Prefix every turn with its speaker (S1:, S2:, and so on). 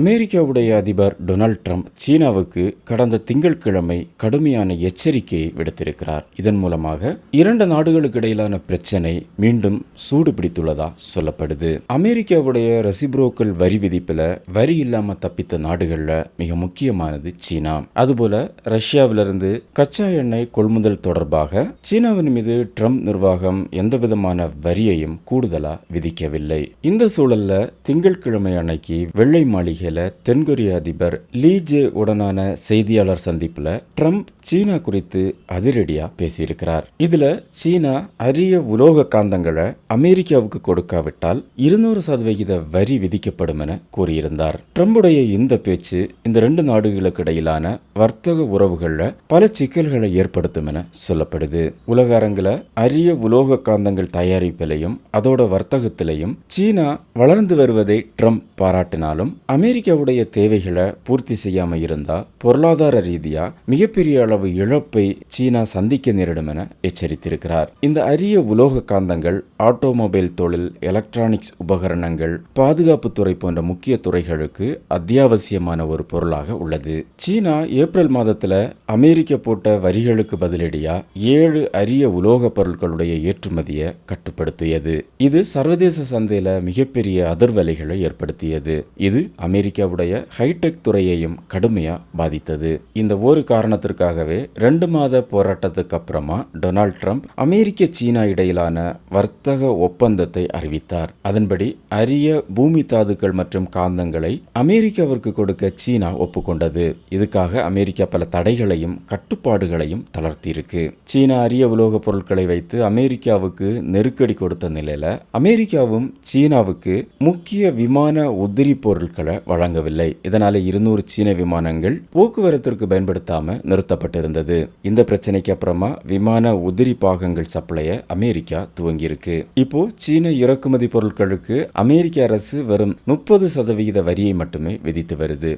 S1: அமெரிக்காவுடைய அதிபர் Donald Trump சீனாவுக்கு கடந்த திங்கட்கிழமை கடுமையான எச்சரிக்கையை விடுத்திருக்கிறார். இதன் மூலமாக இரண்டு நாடுகளுக்கு இடையிலான பிரச்சனை மீண்டும் சூடு பிடித்துள்ளதா சொல்லப்படுது. அமெரிக்காவுடைய ரெசிப்ரோக்கல் வரி விதிப்பில் வரி இல்லாம தப்பித்த நாடுகளில் மிக முக்கியமானது சீனா. அதுபோல ரஷ்யாவிலிருந்து கச்சா எண்ணெய் கொள்முதல் தொடர்பாக சீனாவின் மீது ட்ரம்ப் நிர்வாகம் எந்த விதமான வரியையும் கூடுதலா விதிக்கவில்லை. இந்த சூழல்ல திங்கட்கிழமை அன்னைக்கு வெள்ளை மாளிகை மாளிகையில தென்கொரிய அதிபர் லீ ஜே உடனான செய்தியாளர் சந்திப்புல ட்ரம்ப் சீனா குறித்து அதிரடியா பேசியிருக்கிறார். இதுல சீனா அரிய உலோக காந்தங்களை அமெரிக்காவுக்கு கொடுக்காவிட்டால் இருநூறு சதவிகித வரி விதிக்கப்படும் என கூறியிருந்தார். ட்ரம்புடைய இந்த பேச்சு இந்த ரெண்டு நாடுகளுக்கு இடையிலான வர்த்தக உறவுகள்ல பல சிக்கல்களை ஏற்படுத்தும் என சொல்லப்படுது. உலக அரங்குல அரிய உலோக காந்தங்கள் தயாரிப்பிலையும் அதோட வர்த்தகத்திலையும் சீனா வளர்ந்து வருவதை ட்ரம்ப் பாராட்டினாலும் அமெரிக்க அமெரிக்காவுடைய தேவைகளை பூர்த்தி செய்யாம இருந்தால் பொருளாதார ரீதியா மிகப்பெரிய அளவு இழப்பை சீனா சந்திக்க நேரிடும் என எச்சரித்திருக்கிறார். இந்த அரிய உலோக காந்தங்கள் ஆட்டோமொபைல் தொழில் எலக்ட்ரானிக்ஸ் உபகரணங்கள் பாதுகாப்பு துறை போன்ற முக்கிய துறைகளுக்கு அத்தியாவசியமான ஒரு பொருளாக உள்ளது. சீனா ஏப்ரல் மாதத்துல அமெரிக்க போட்ட வரிகளுக்கு பதிலடியா ஏழு அரிய உலோக பொருட்களுடைய ஏற்றுமதியை கட்டுப்படுத்தியது. இது சர்வதேச சந்தையில் மிகப்பெரிய அதிர்வலைகளை ஏற்படுத்தியது. இது அமெரிக்காவுடைய ஹைடெக் துறையையும் கடுமையாக பாதித்தது. இந்த ஒரு காரணத்திற்காகவே ரெண்டு மாத போராட்டத்துக்கு அப்புறமா டொனால்ட் ட்ரம்ப் அமெரிக்க சீனா இடையிலான வர்த்தக ஒப்பந்தத்தை அறிவித்தார். அதன்படி அரிய பூமி தாதுக்கள் மற்றும் காந்தங்களை அமெரிக்காவிற்கு கொடுக்க சீனா ஒப்புக்கொண்டது. இதுக்காக அமெரிக்கா பல தடைகளையும் கட்டுப்பாடுகளையும் தளர்த்தியிருக்கு. சீனா அரிய உலோகப் பொருட்களை வைத்து அமெரிக்காவுக்கு நெருக்கடி கொடுத்த நிலையில அமெரிக்காவும் சீனாவுக்கு முக்கிய விமான உதிரி பொருட்களை வழங்கவில்லை. இதனாலே இருநூறு சீன விமானங்கள் போக்குவரத்திற்கு பயன்படுத்தாம நிறுத்தப்பட்டிருந்தது. இந்த பிரச்சனைக்கு அப்புறமா விமான உதிரி பாகங்கள் சப்ளைய அமெரிக்கா துவங்கியிருக்கு. இப்போ சீன இறக்குமதி பொருட்களுக்கு அமெரிக்க அரசு வெறும் முப்பது சதவிகித வரியை மட்டுமே விதித்து வருது.